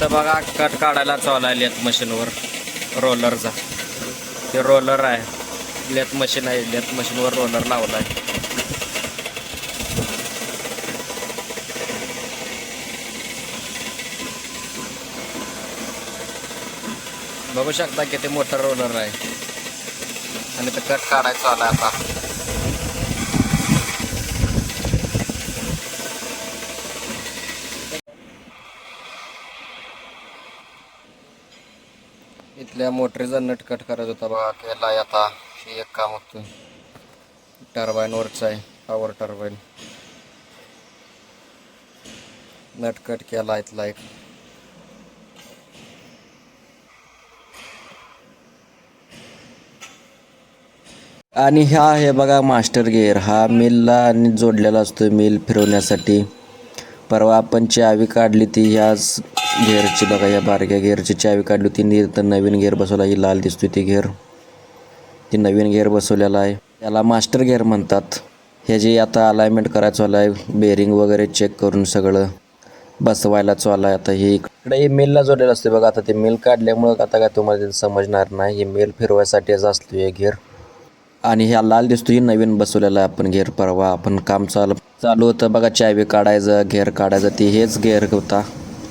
इथं बघा कट काढायला चालू आहे लेथ मशीनवर. रोलरचा ते रोलर आहे. लेथ मशीन आहे लेथ मशीनवर रोलर लावला आहे बघू शकता किती मोठं रोलर आहे. आणि ते कट काढायचं आलं आता. इथल्या मोटरीचा नट कट करत होता बघा केला आता. हे एक काम होतं. टर्बाईनवरचं आहे पॉवर टर्बाईन नट कट केला इथला एक. आणि हा आहे बघा मास्टर गिअर हा मिलला आणि जोडलेला असतो मिल फिरवण्यासाठी. परवा आपण चावी काढली ती ह्याच गेअरची बघा या बारक्या गेअरची चावी काढली होती. नी तर नवीन गेअर बसवला ही लाल दिसतोय ती गेअर ती नवीन गेअर बसवलेला आहे. त्याला मास्टर गेअर म्हणतात. हे जे आता अलायमेंट करायचं आलं आहे बेरिंग वगैरे चेक करून सगळं बसवायला चालू आहे आता हे इकडे हे जोडलेलं असते बघा आता ते मिल काढल्यामुळं आता काय तुम्हाला समजणार नाही. हे मेल फिरवायसाठीच असतो हे गेअर आणि ह्या लाल दिसतो ही नवीन बसवलेला आहे आपण गेअर परवा आपण काम चालू चालू होतं बघा चावी काढायचं गेअर काढायचं ती हेच गेअर होता.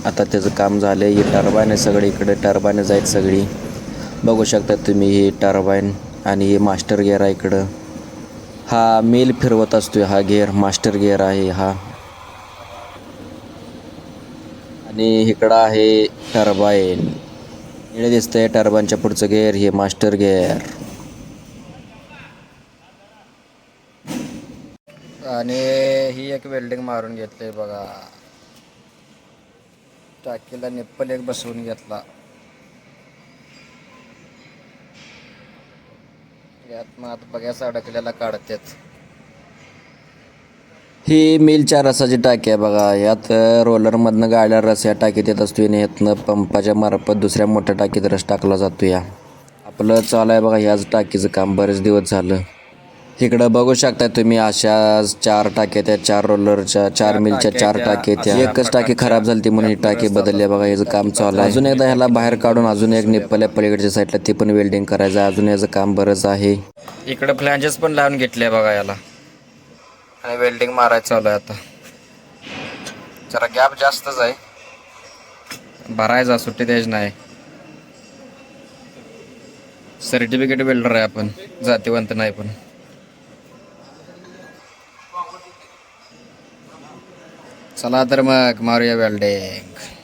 आता त्याचं काम झालं ही टर्बाईन आहे सगळी इकडे टर्बाईन आहेत सगळी. बघू शकता तुम्ही ही टर्बाईन आणि हे मास्टर गेअर आहे इकडं. हा मिल फिरवत असतोय हा गेअर मास्टर गेअर आहे हा. आणि इकडं आहे टर्बाईन इकडे दिसतंय टर्बाईनच्या पुढचं गेअर हे मास्टर गेअर आणि ही एक वेल्डिंग मारून घेतली बघा. टाकीला निप्पल एक बसवून घेतला. यात मग आता बघायचं अडकलेला काढतात. ही मिलच्या रसाची टाकी आहे बघा. यात रोलरमधनं गाड्या रस या टाकीत येत असतो आणि यातनं पंपाच्या मार्फत दुसऱ्या मोठ्या टाकीत रस टाकला जातो या. आपलं चालू आहे बघा ह्याच टाकीचं काम. बरेच दिवस झालं. इकडं बघू शकता तुम्ही अशा चार टाक्या त्या चार रोलरच्या चार मिलच्या चार टाक्या त्या. एकच टाकी खराब झाली ती म्हणून ही टाकी बदलली. आहे बघा याचं काम चालू आहे. अजून एकदा ह्याला बाहेर काढून अजून एक निप्पल्या पलीकडच्या साईडला ती पण वेल्डिंग करायचं आहे. अजून याचं काम बरंच आहे. इकडं फ्लॅंजेस पण लावून घेतले बघा याला. आणि वेल्डिंग मारायचं चालू आहे आता. जरा गॅप जास्तच आहे. भरायचा सुट्टी द्यायची नाही. सर्टिफिकेट वेल्डर आहे आपण. जातीवंत नाही पण. चला तर मग मारूया वेल्डिंग